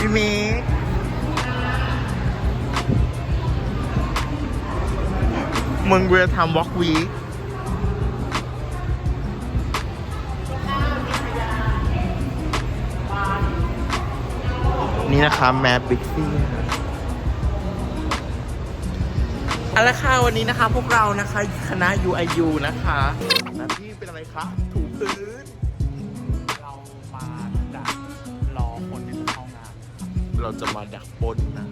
พี่เมกมึงเวลทำวอล์กวีนี่นะคะ แมปบิ๊กซี่เอาละค่ะวันนี้นะคะ พวกเรานะคะ คณะ UIU นะคะ หน้าที่เป็นอะไรคะ ถูพื้น เราจะมาดักปนนะ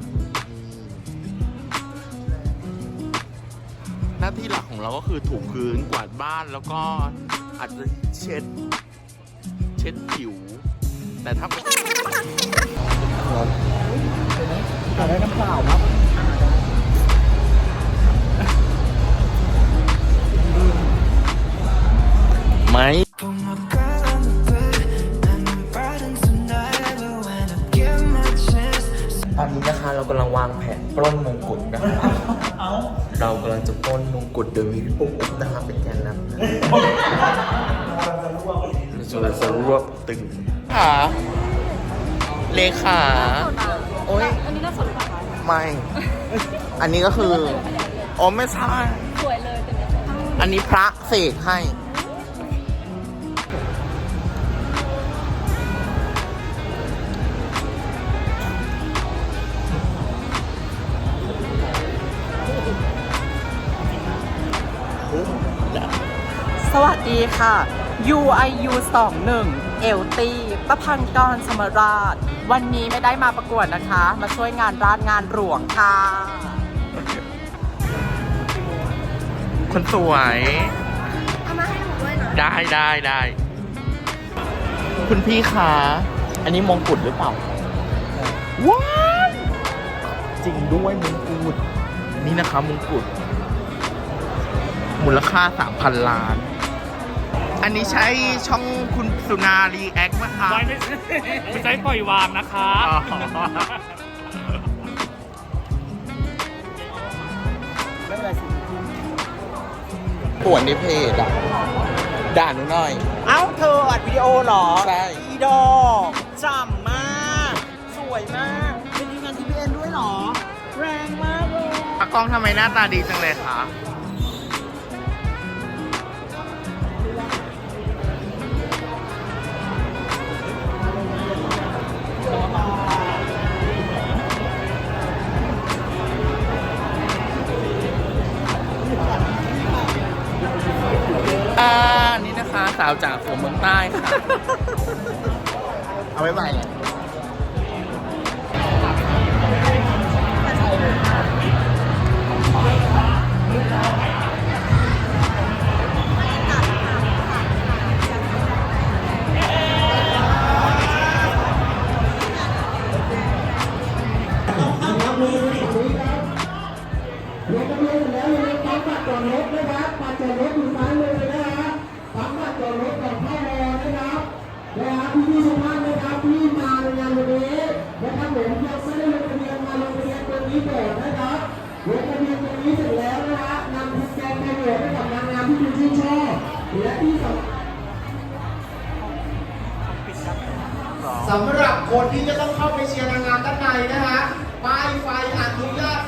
หน้าที่หลักของเราก็คือถูพื้นกวาดบ้านแล้วก็อาจจะเช็ด เช็ดผิว แต่ถ้าอยากได้น้ำเปล่าครับ เรากำลังวางแผนปล้นมงกุฎนะคะเรากำลังจะปล้นมงกุฎโดยมีพี่ปุ๊กอุ๊บนะคะเป็นแกนนำนะเราจะรวบตึงขาเลขาโอ้ยอันนี้น่าสนใจไม่ อันนี้ก็คืออ๋อไม่ใช่สวยเลยแต่เนี่ยอันนี้พระเสกให้ สวัสดีค่ะ UIU 21เอลตีประพันกรสมราช วันนี้ไม่ได้มาประกวดนะคะ มาช่วยงานร้านงานหลวงค่ะ คนสวย เอามาให้หนูด้วยนะได้ได้ได้ คุณพี่คะอันนี้มงกุฎหรือเปล่า ว้าวจริงด้วยมงกุฎนี่นะคะมงกุฎมูลค่า 3,000 ล้าน อันนี้ใช้ช่องคุณสุนารีแอคไหมคะไม่ไม่ใช่ไม่ใช่ปล่อยวางนะคะ อ๋อปวดในเพจอะ ด่าหนูหน่อย เอ้าเธออัดวิดีโอเหรอใช่ อีดอกจำมาก สวยมาก เป็นทีมงานทีพีเอ็นด้วยเหรอ แรงมากเลย อากล้องทำไมหน้าตาดีจังเลยคะ อ่านี่นะคะสาวจากหัวเมืองใต้ค่ะ เอาไว้ใหม่เลยรถทะเบัตรจอดรถนะครับบัตรจอดรถอยู่ซ้ายมือนะฮะปั๊มบัตรจอดรถก่อนเข้ารอนะครับนะครับพี่พี่ๆทุกท่านนะครับที่มาในงานวันนี้นะครับผมยังไม่ได้ลงทะเบียนมาลงทะเบียนตรงนี้ก่อนนะครับลงทะเบียนตรงนี้เสร็จแล้วนะฮะนำคูปองไปโหวตให้กับนางงามที่คุณชื่นชอบและที่สำสำหรับคนที่จะต้องเข้าไปเชียร์นางงามด้านในนะฮะป้ายไฟอนุญาต